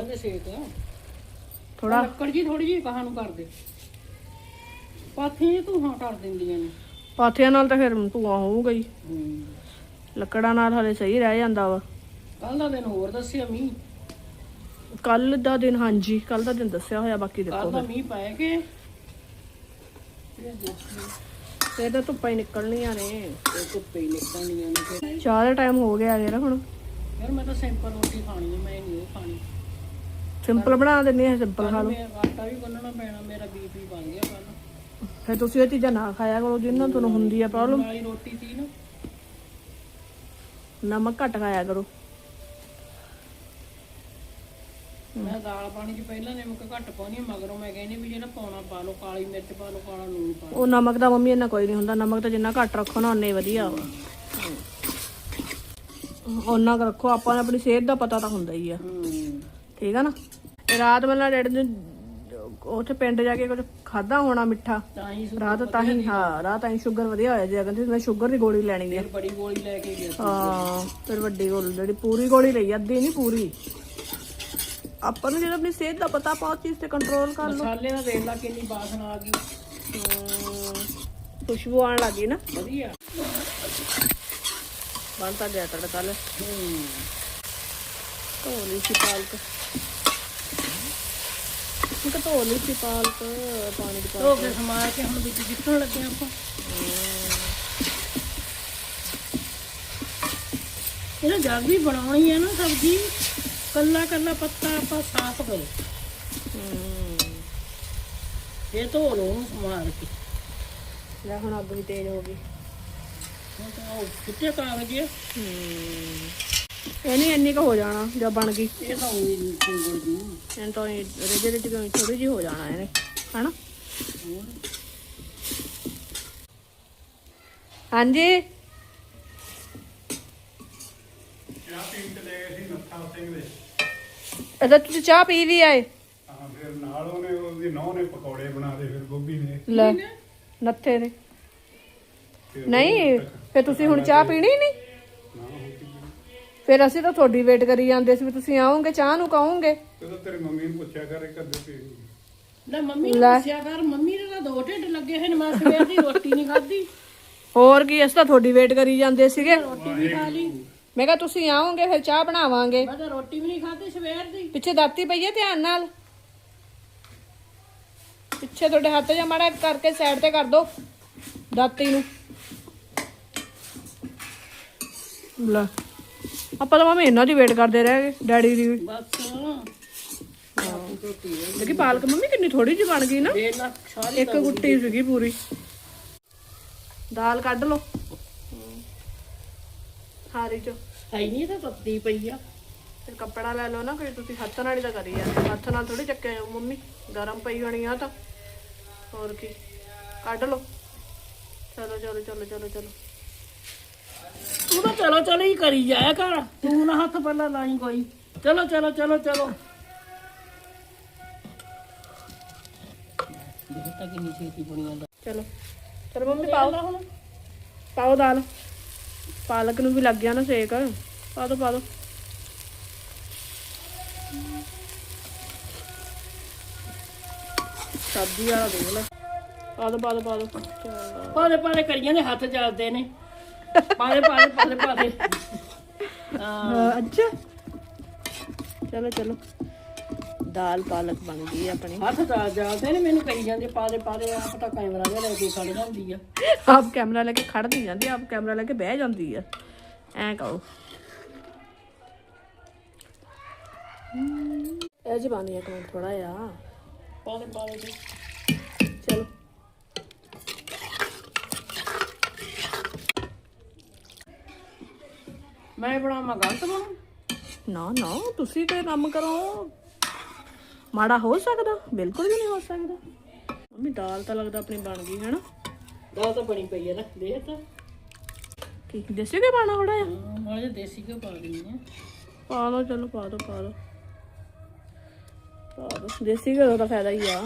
ਥੋੜਾ
ਲੱਕੜ ਜੀ ਥੋੜੀ ਜੀ ਕਹਾਂ ਨੂੰ ਕਰ ਦੇ ਪਾਥੀਆਂ ਤੂੰ ਹਾਂ ਕਰ ਦਿੰਦੀਆਂ ਨੇ।
ਪਾਥੀਆਂ ਨਾਲ ਤਾਂ ਫਿਰ ਧੂਆਂ ਹੋਊਗਾ ਹੀ। ਲੱਕੜਾਂ ਨਾਲ ਹਲੇ ਸਹੀ ਰਹਿ ਜਾਂਦਾ ਵਾ।
ਕੱਲ ਦਾ ਦਿਨ ਹੋਰ ਦੱਸਿਆ ਮੀਂਹ।
ਕੱਲ ਦਾ ਦਿਨ ਹਾਂਜੀ ਕੱਲ ਦਾ ਦਿਨ ਦੱਸਿਆ ਹੋਇਆ ਬਾਕੀ ਦੇਖੋ
ਕੱਲ ਦਾ ਮੀਂਹ ਪੈ ਕੇ।
ਤਾਂ ਧੁੱਪਾਂ ਹੀ ਨਿਕਲਣੀਆਂ ਨੇ।
ਤੇ ਧੁੱਪੇ ਹੀ ਨਿਕਲਣੀਆਂ ਨੇ ਫਿਰ।
ਚਾਹ ਦਾ ਟਾਈਮ ਹੋ ਗਿਆ ਯਾਰ ਹੁਣ।
ਯਾਰ ਮੈਂ ਤਾਂ ਸਿੰਪਲ ਰੋਟੀ ਖਾਣੀ ਹੈ ਮੈਂ ਨਹੀਂ ਉਹ ਖਾਣੀ।
ਸਿੰਪਲ ਬਣਾ ਦਿੰਨੀ ਆ ਸਿੰਪਲ ਖਾ ਲਓ।
ਮੈਂ ਆਟਾ ਵੀ ਗੁੰਨਣਾ ਪੈਣਾ ਮੇਰਾ ਬੀਪੀ ਬਣ ਗਿਆ ਕੱਲ
ਫਿਰ ਤੁਸੀਂ ਇਹ ਚੀਜ਼ਾਂ ਨਾ ਖਾਇਆ ਕਰੋ ਜਿੰਨਾਂ ਤੁਹਾਨੂੰ ਹੁੰਦੀ ਆ ਪ੍ਰੋਬਲਮ
ਵਾਲੀ ਰੋਟੀ ਸੀ ਨਾ।
ਨਮਕ ਘੱਟ ਖਾਇਆ ਕਰੋ।
ਮੈਂ ਦਾਲ ਪਾਣੀ ਚ ਪਹਿਲਾਂ ਨਮਕ ਘੱਟ ਪਾਉਣੀ ਆ, ਮਗਰੋਂ ਮੈਂ ਕਹਿੰਦੀ ਵੀ ਜਿਹੜਾ ਪਾਉਣਾ ਪਾ ਲਓ ਕਾਲੀ ਮਿਰਚ ਪਾ ਲਓ ਕਾਲਾ ਲੂਣ ਪਾ ਲਓ।
ਉਹ ਨਮਕ ਦਾ ਮੰਮੀ ਇੰਨਾ ਕੋਈ ਨਹੀਂ ਹੁੰਦਾ ਨਮਕ ਤਾਂ ਜਿੰਨਾ ਘੱਟ ਰੱਖੋ ਨਾ ਉਨੇ ਵਧੀਆ ਵਾ। ਉਹਨਾਂ ਕੁ ਰੱਖੋ ਆਪਾਂ ਨੂੰ ਆਪਣੀ ਸਿਹਤ ਦਾ ਪਤਾ ਤਾਂ ਹੁੰਦਾ ਹੀ ਆ।
ਹੂੰ
ਠੀਕ ਆ ਨਾ? ਤੇ ਰਾਤ ਵੇਲੇ ਡੈਡੀ ਨੇ ਉੱਥੇ ਪਿੰਡ ਜਾ ਕੇ ਕੁਝ ਖਾਦਾ ਹੋਣਾ ਮਿੱਠਾ?
ਤਾਂ ਹੀ ਸੁ-
ਰਾਤ ਤਾਂ ਹੀ ਹਾਂ ਰਾਤ ਤਾਂ ਹੀ ਸ਼ੂਗਰ ਵਧੀਆ ਹੋਇਆ ਜੀ ਕਹਿੰਦੇ ਮੈਂ ਸ਼ੂਗਰ ਦੀ ਗੋਲੀ ਲੈਣੀ ਆ।
ਫਿਰ ਬੜੀ ਗੋਲੀ ਲੈ ਕੇ ਗਿਆ
ਹਾਂ ਫਿਰ ਵੱਡੀ ਗੋਲੀ ਜਿਹੜੀ ਪੂਰੀ ਗੋਲੀ ਲਈ ਅੱਧੀ ਨਹੀਂ ਪੂਰੀ। ਆਪਾਂ ਨੂੰ ਜਦੋਂ ਆਪਣੀ ਸਿਹਤ ਦਾ ਪਤਾ ਆਪਾਂ ਉਸ ਚੀਜ਼ ਤੇ ਕੰਟਰੋਲ ਕਰ ਲਓ।
ਮਸਾਲੇ ਦਾ ਦੇਖ ਲਾ ਕਿੰਨੀ ਬਾਸਨਾ ਆ ਗਈ।
ਖੁਸ਼ਬੂ ਆਉਣ ਲੱਗੀ ਨਾ।
ਵਧੀਆ।
ਬਣ ਤਾਂ ਗਿਆ ਤੜਕਾ ਲੈ।
ਹੂੰ।
ਧੋ ਲਈ ਸੀ ਪਾਲਕ। ਇੱਕ ਧੋ ਲਈ ਸੀ ਪਾਲਕ ਪਾਣੀ ਦੀ ਪਾ
ਧੋ ਕੇ ਸਮਾਰ ਕੇ ਹੁਣ ਵਿੱਚ ਜਿੱਤਣ ਲੱਗੇ ਆਪਾਂ। ਇਹਨਾਂ ਜਦ ਵੀ ਬਣਾਉਣੀ ਹੈ ਨਾ ਸਬਜ਼ੀ। ਕੱਲਾ ਕੱਲਾ ਪੱਤਾ ਆਪਾਂ ਸਾਫ਼ ਕਰੋ। ਇਹ ਧੋ ਲਓ ਉਹਨੂੰ ਸਮਾਰ ਕੇ।
ਲੈ ਹੁਣ ਅੱਗ ਵੀ ਤੇਜ਼ ਹੋ ਗਈ।
ਹੁਣ ਤਾਂ ਉਹ ਕਿੱਥੇ ਕਾਗਜ਼ ਹੈ
ਇਹ ਨਹੀਂ ਇੰਨੀ ਕੁ ਹੋ ਜਾਣਾ ਜਦ ਬਣ ਗਈ।
ਇਹ ਤਾਂ ਉਹੀ ਸਿੰਗਲ ਦੀ
ਐਂ ਤਾਂ ਰੇਜੇ ਦੇ ਚ ਥੋੜੀ ਜਿਹੀ ਹੋ ਜਾਣਾ ਇਹਨੇ ਹਨਾ? ਹਾਂਜੀ? ਤੁਸੀਂ ਚਾਹ ਪੀ ਵੀ ਆਏ?
ਹਾਂ ਫਿਰ ਨਾਲ ਉਹਨੇ ਉਹਦੀ ਨੌਂ ਨੇ ਪਕੌੜੇ ਬਣਾ ਦੇ ਫਿਰ ਗੋਭੀ ਨੇ।
ਲੈ ਨੱਥੇ ਨੇ। ਨਹੀਂ ਫਿਰ ਤੁਸੀਂ ਹੁਣ ਚਾਹ ਪੀਣੀ ਨਹੀਂ? ਫਿਰ ਅਸੀਂ ਤਾਂ ਤੁਹਾਡੀ ਵੇਟ ਕਰੀ ਜਾਂਦੇ ਸੀ ਵੀ ਤੁਸੀਂ ਆਓਗੇ ਚਾਹ ਨੂੰ ਕਹੋਗੇ।
ਜਦੋਂ ਤੇਰੀ ਮੰਮੀ ਨੂੰ ਪੁੱਛਿਆ ਕਰੇ ਕਦੇ ਪੀ
ਨਾ। ਮੰਮੀ ਨੂੰ ਦੱਸਿਆ ਕਰ ਮੰਮੀ ਦੇ ਤਾਂ ਦੋ ਢਿੱਡ ਲੱਗੇ ਹੋਏ ਨੇ ਮੈਂ ਸਵੇਰ ਦੀ ਰੋਟੀ ਨਹੀਂ ਖਾਧੀ।
ਹੋਰ ਕੀ ਅਸੀਂ ਤਾਂ ਤੁਹਾਡੀ ਵੇਟ ਕਰੀ ਜਾਂਦੇ ਸੀਗੇ।
ਰੋਟੀ ਵੀ ਖਾ ਲਈ।
ਮੈਂ ਕਿਹਾ ਤੁਸੀਂ ਆਓਗੇ ਫਿਰ ਚਾਹ ਬਣਾਵਾਂਗੇ।
ਮੈਂ ਤਾਂ ਰੋਟੀ ਵੀ ਨਹੀਂ ਖਾਧੀ ਸਵੇਰ ਦੀ।
ਪਿੱਛੇ ਦਾਤੀ ਪਈ ਹੈ ਧਿਆਨ ਨਾਲ। ਪਿੱਛੇ ਤੁਹਾਡੇ ਹੱਥ ਜਾਂ ਮਾੜਾ ਕਰਕੇ ਸਾਈਡ ਤੇ ਕਰ ਦੋ ਦਾਤੀ ਨੂੰ। ਲੈ ਆਪਾਂ ਤਾਂ ਮੰਮੀ ਇਹਨਾਂ ਦੀ ਵੇਟ ਕਰਦੇ ਰਹਿ ਗਏ ਡੈਡੀ ਦੀ
ਬਸ।
ਦੇਖੀ ਪਾਲਕ ਮੰਮੀ ਕਿੰਨੀ ਥੋੜੀ ਜਿਹੀ ਬਣ ਗਈ ਨਾ। ਇੱਕ ਗੁੱਟੀ ਸੀਗੀ ਪੂਰੀ। ਦਾਲ ਕੱਢ ਲਓ। ਹਾਰੀ ਚ।
ਹੈ ਹੀ ਨਹੀਂ ਤਾਂ ਤੱਤੀ ਪਈ ਆ।
ਫਿਰ ਕੱਪੜਾ ਲੈ ਲਓ ਨਾ ਕੋਈ ਤੁਸੀਂ ਹੱਥ ਨਾਲ ਹੀ ਤਾਂ ਕਰੀ ਜਾਂਦੇ ਹੱਥ ਨਾਲ ਥੋੜੀ ਚੱਕਿਆ ਜਾਊ ਮੰਮੀ ਗਰਮ ਪਈ ਹੋਣੀ ਆ ਤਾਂ। ਹੋਰ ਕੀ ਕੱਢ ਲਓ। ਚਲੋ ਚਲੋ ਚਲੋ ਚਲੋ ਚਲੋ।
ਤੂੰ ਤਾਂ ਚਲੋ ਚਲੋ ਹੀ ਕਰੀ ਜਾਇਆ ਕਰ। ਤੂੰ ਨਾ ਹੱਥ ਪਹਿਲਾਂ ਲਾਈ ਕੋਈ। ਚਲੋ ਚਲੋ ਚਲੋ ਚਲੋ। ਦੇਖ ਤਾਂ ਕਿੰਨੀ ਛੇਤੀ ਬਣੀ ਜਾਂਦਾ
ਚਲੋ। ਚਲੋ ਮੰਮੀ ਪਾਓ। ਹੁਣ? ਪਾਓ ਦਾਲ। ਪਾਲਕ ਨੂੰ ਵੀ ਲੱਗ ਗਿਆ ਨਾ ਸੇਕ। ਪਾ ਦੋ ਪਾ ਦੋ। ਸਬਜ਼ੀ ਵਾਲਾ ਦੇਖ ਲੈ। ਪਾ ਦੋ ਪਾ ਦੋ ਪਾ ਦੋ।
ਪਾਲੇ ਪਾਲੇ ਕਰੀ ਜਾਂਦੇ ਹੱਥ ਚੱਲਦੇ ਨੇ। ਪਾਲੇ ਪਾਲੇ ਪਾਲੇ ਪਾਲੇ।
ਅੱਛਾ। ਚਲੋ ਚਲੋ। ਦਾਲ ਪਾਲਕ ਬਣ ਗਈ ਆਪਣੀ।
ਹੱਥ ਚੱਲ ਜਾਂਦੇ ਨੇ ਮੈਨੂੰ ਕਹੀ ਜਾਂਦੇ ਪਾਲੇ ਪਾਲੇ ਆਪ ਤਾਂ ਕੈਮਰਾ ਲੈ ਕੇ ਖੜ ਜਾਂਦੀ ਆ।
ਆਪ ਕੈਮਰਾ ਲੈ ਕੇ ਖੜ ਨਹੀਂ ਜਾਂਦੀ ਆਪ ਕੈਮਰਾ ਲੈ ਕੇ ਬਹਿ ਜਾਂਦੀ ਆ। ਐ ਕਹੋ ਇਹ ਜੀ ਬਾਨੀ ਇੱਕ ਮਿੰਟ ਥੋੜਾ ਆ
ਪਾਲੇ ਤੇ।
ਚਲੋ।
ਮੈਂ ਬਣਾਵਾਂ ਗਲਤ ਬਣਾਂ
ਨਾ ਨਾ ਤੁਸੀਂ ਕੋਈ ਕੰਮ ਕਰੋ। ਮਾੜਾ ਹੋ ਸਕਦਾ ਬਿਲਕੁਲ ਵੀ ਨਹੀਂ ਹੋ ਸਕਦਾ। ਮੰਮੀ ਦਾਲ ਤਾਂ ਲੱਗਦਾ ਆਪਣੀ ਬਣ ਗਈ ਹੈ ਨਾ
ਦਾਲ ਤਾਂ ਬਣੀ ਪਈ ਹੈ ਨਾ ਦੇਖ ਤਾਂ।
ਕੀ ਦੇਸੀ ਕੇ ਪਾਣਾ ਥੋੜਾ ਆ
ਮਾੜੇ ਜਿਹੇ ਦੇਸੀ ਘਿਓ ਪਾ ਦਿੰਦੀ ਆ।
ਪਾ ਦੋ ਚਲੋ ਪਾ ਦੋ ਪਾ ਦੋ। ਪਾ ਦੋ। ਦੇਸੀ ਘਿਓ ਦਾ ਫਾਇਦਾ ਹੀ ਆ।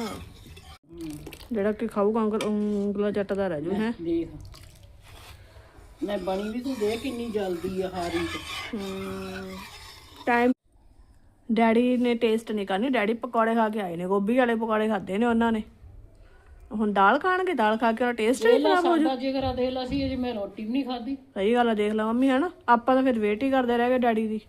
ਜਿਹੜਾ ਕਿ ਖਾਊਗਾ ਉਂਗਲ ਉਂਗਲਾ ਜੱਟਦਾ ਰਹਿ ਜੂ ਹੈ?
ਦੇਖ। ਮੈਂ ਬਣੀ ਵੀ ਤੂੰ ਦੇਖ ਕਿੰਨੀ ਜਲਦੀ ਆ ਹਾਰੀ। ਤੇ
ਟਾਈਮ ਡੈਡੀ ਨੇ ਟੇਸਟ ਨਹੀਂ ਕਰਨੀ ਡੈਡੀ ਪਕੌੜੇ ਖਾ ਕੇ ਆਏ ਨੇ ਗੋਭੀ ਵਾਲੇ ਪਕੌੜੇ ਖਾਦੇ ਨੇ ਉਹਨਾਂ ਨੇ। ਹੁਣ ਦਾਲ ਖਾਣਗੇ ਦਾਲ ਖਾ ਕੇ ਉਹਦਾ ਟੇਸਟ ਨਹੀਂ
ਪਹਿਲਾਂ ਸਾਡਾ ਜਿਗਰਾ ਦੇਖ ਲਾ ਸੀ ਅਜੇ ਮੈਂ ਰੋਟੀ ਵੀ ਨਹੀਂ ਖਾਧੀ।
ਸਹੀ ਗੱਲ ਆ ਦੇਖ ਲਾ ਮੰਮੀ ਹਨਾ? ਆਪਾਂ ਤਾਂ ਫਿਰ ਵੇਟ ਹੀ ਕਰਦੇ ਰਹਿ ਗਏ ਡੈਡੀ ਦੀ।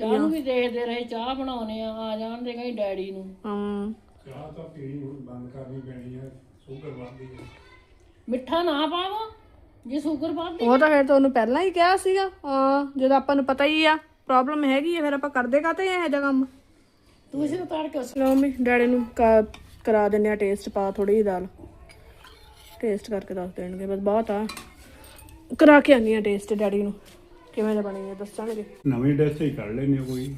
ਚਾਹ ਨੂੰ ਵੀ ਦੇਖਦੇ ਰਹੇ ਚਾਹ ਬਣਾਉਨੇ ਆ ਆ ਜਾਣ ਦੇ ਕਹੀਂ ਡੈਡੀ ਨੂੰ।
ਹਮ।
ਚਾਹ ਤਾਂ ਪੀਣੀ ਹੁਣ ਬੰਦ ਕਰਨੀ ਪੈਣੀ ਹੈ ਸ਼ੂਗਰ ਵੱਧਦੀ ਹੈ
ਮਿੱਠਾ ਨਾ ਪਾਵਾ ਜੇ ਸ਼ੂਗਰ ਵੱਧਦੀ
ਉਹ ਤਾਂ ਫਿਰ ਤੁਹਾਨੂੰ ਪਹਿਲਾਂ ਹੀ ਕਿਹਾ ਸੀਗਾ ਹਾਂ ਜਦੋਂ ਆਪਾਂ ਨੂੰ ਪਤਾ ਹੀ ਆ। ਪ੍ਰੋਬਲਮ ਹੈਗੀ ਆ ਫਿਰ ਆਪਾਂ ਕਰਦੇ ਕਾਤੇ ਇਹ ਜਿਹਾ ਕੰਮ?
ਤੂੰ ਇਸੇ ਤਾਰ ਕੇ ਉਸ-
ਲਓ ਮੰਮੀ ਡੈਡੀ ਨੂੰ ਕ- ਕਰਾ ਦਿੰਨੇ ਆ ਟੇਸਟ ਪਾ ਥੋੜੀ ਜਿਹੀ ਦਾਲ। ਟੇਸਟ ਕਰਕੇ ਦੱਸ ਦੇਣਗੇ ਬਸ ਬਹੁਤ ਆ। ਕਰਾ ਕੇ ਆਨੀ ਆ ਟੇਸਟ ਡੈਡੀ ਨੂੰ। ਕਿਵੇਂ ਦਾ ਬਣੀ ਆ ਦੱਸਣਗੇ
ਨਵੀਂ ਡਿਸ਼ ਹੀ ਕੱਢ ਲੈਣੀ ਕੋਈ।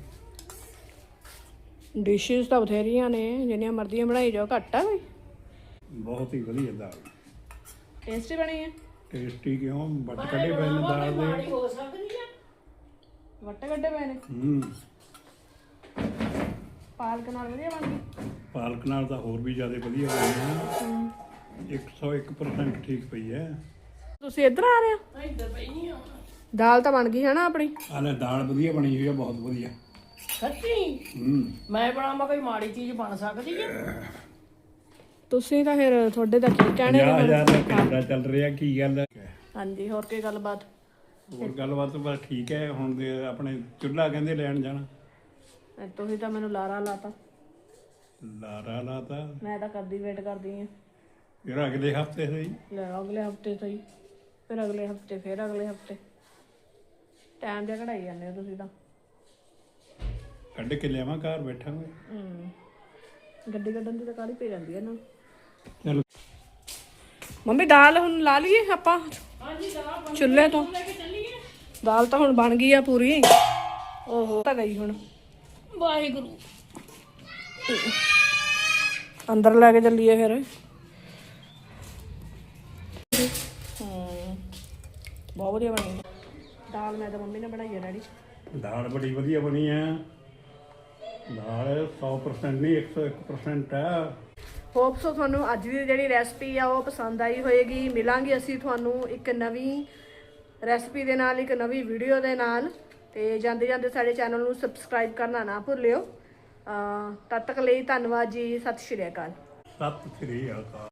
ਡਿਸ਼ਸ ਤਾਂ ਬਥੇਰੀਆਂ ਨੇ ਜਿੰਨੀਆਂ ਮਰਜ਼ੀਆਂ ਬਣਾਈ ਜਾਓ ਘੱਟ ਆ ਕੋਈ?
ਬਹੁਤ ਹੀ ਵਧੀਆ ਦਾਲ।
ਟੇਸਟੀ ਬਣੀ ਹੈ
ਟੇਸਟੀ ਕਿਉਂ? ਵੱਟ ਕੱਢੇ ਨੇ ਦਾਲ ਦੇ।
ਹੋ ਸਕਦੀ ਆ।
ਵੱਟੇ ਵੱਡੇ ਪਏ ਨੇ।
ਹੂੰ।
ਪਾਲਕ ਨਾਲ ਵਧੀਆ ਬਣ ਗਈ
ਪਾਲਕ ਨਾਲ ਤਾਂ ਹੋਰ ਵੀ ਜ਼ਿਆਦਾ ਵਧੀਆ ਬਣੀ ਹੈ। 101% ਠੀਕ ਪਈ ਹੈ।
ਤੁਸੀਂ ਇੱਧਰ ਆ ਰਹੇ ਹੋ?
ਇੱਧਰ ਪਈ ਨਹੀਂ ਆ
ਦਾਲ ਤਾਂ ਬਣ ਗਈ ਹੈ ਨਾ ਆਪਣੀ?
ਆ ਲੈ ਦਾਲ ਵਧੀਆ ਬਣੀ ਹੋਈ ਹੈ ਬਹੁਤ ਵਧੀਆ।
ਸੱਚੀ?
ਹੂੰ।
ਮੈਂ ਬਣਾਵਾਂ ਕੋਈ ਮਾੜੀ ਚੀਜ਼ ਬਣ ਸਕਦੀ ਹੈ
ਤੁਸੀਂ ਤਾਂ ਫਿਰ ਤੁਹਾਡੇ ਤਾਂ ਕੀ ਕਹਿਣੇ ਨੇ
50000
ਮੈਨੂੰ?
ਦਾ ਕੈਮਰਾ ਚੱਲ ਰਿਹਾ ਕੀ ਗੱਲ ਹੈ?
ਹਾਂਜੀ ਹੋਰ ਕੀ ਗੱਲਬਾਤ?
ਹੋਰ ਗੱਲਬਾਤ ਬਸ ਠੀਕ ਹੈ ਹੁਣ ਦੇ ਆਪਣੇ ਚੁੱਲ੍ਹਾ ਕਹਿੰਦੇ ਲੈਣ ਜਾਣਾ।
ਐ ਤੁਸੀਂ ਤਾਂ ਮੈਨੂੰ ਲਾਰਾ ਲਾਤਾ।
ਲਾਰਾ ਲਾਤਾ?
ਮੈਂ ਤਾਂ ਕਰਦੀ ਵੇਟ ਕਰਦੀ ਆ
ਫਿਰ ਅਗਲੇ ਹਫ਼ਤੇ ਸਹੀ
ਲੈ ਅਗਲੇ ਹਫ਼ਤੇ ਸਹੀ ਫਿਰ ਅਗਲੇ ਹਫ਼ਤੇ ਫਿਰ ਅਗਲੇ ਹਫ਼ਤੇ। ਟਾਈਮ ਜਿਹਾ ਕਢਾਈ ਜਾਂਦੇ ਹੋ ਤੁਸੀਂ ਤਾਂ।
ਕੱਢ ਕੇ ਲਿਆਵਾਂ ਘਰ ਬੈਠਾਂਗੇ।
ਹੂੰ। ਗੱਡੀ ਕੱਢਣ ਦੀ ਤਾਂ ਕਾਹਲੀ ਪਈ ਜਾਂਦੀ ਹੈ ਨਾ।
ਚਲ।
ਮੰਮੀ ਦਾਲ ਹੁਣ ਲਾ ਲਈਏ ਆਪਾਂ?
ਹਾਂਜੀ ਦਾਲ
ਚੁੱਲ੍ਹੇ ਤੋਂ।
ਲੈ ਕੇ ਚੱਲੀਏ
ਦਾਲ ਤਾਂ ਹੁਣ ਬਣ ਗਈ ਆ ਪੂਰੀ। ਓਹੋ ਤਾਂ ਗਈ ਹੁਣ।
ਵਾਹਿਗੁਰੂ।
ਅੰਦਰ ਲੈ ਕੇ ਚੱਲੀਏ ਫਿਰ। ਹੂੰ ਬਹੁਤ ਵਧੀਆ ਬਣੀ। ਦਾਲ ਮੈਂ ਤਾਂ ਮੰਮੀ ਨੇ ਬਣਾਈ ਹੈ ਡੈਡੀ।
ਦਾਲ ਬੜੀ ਵਧੀਆ ਬਣੀ ਹੈ ਦਾਲ 100% ਨਹੀਂ 101% ਹੈ
ਹੋਪ ਸੋ ਤੁਹਾਨੂੰ ਅੱਜ ਦੀ ਜਿਹੜੀ ਰੈਸਪੀ ਆ ਉਹ ਪਸੰਦ ਆਈ ਹੋਏਗੀ। ਮਿਲਾਂਗੇ ਅਸੀਂ ਤੁਹਾਨੂੰ ਇੱਕ ਨਵੀਂ ਰੈਸਪੀ ਦੇ ਨਾਲ, ਇੱਕ ਨਵੀਂ ਵੀਡੀਓ ਦੇ ਨਾਲ। ਤੇ ਜਾਂਦੇ ਜਾਂਦੇ ਸਾਡੇ ਚੈਨਲ ਨੂੰ ਸਬਸਕ੍ਰਾਈਬ ਕਰਨਾ ਨਾ ਭੁੱਲਿਓ। ਤਦ ਤੱਕ ਲਈ ਧੰਨਵਾਦ ਜੀ, ਸਤਿ ਸ਼੍ਰੀ ਅਕਾਲ।
ਸਤਿ ਸ੍ਰੀ ਅਕਾਲ।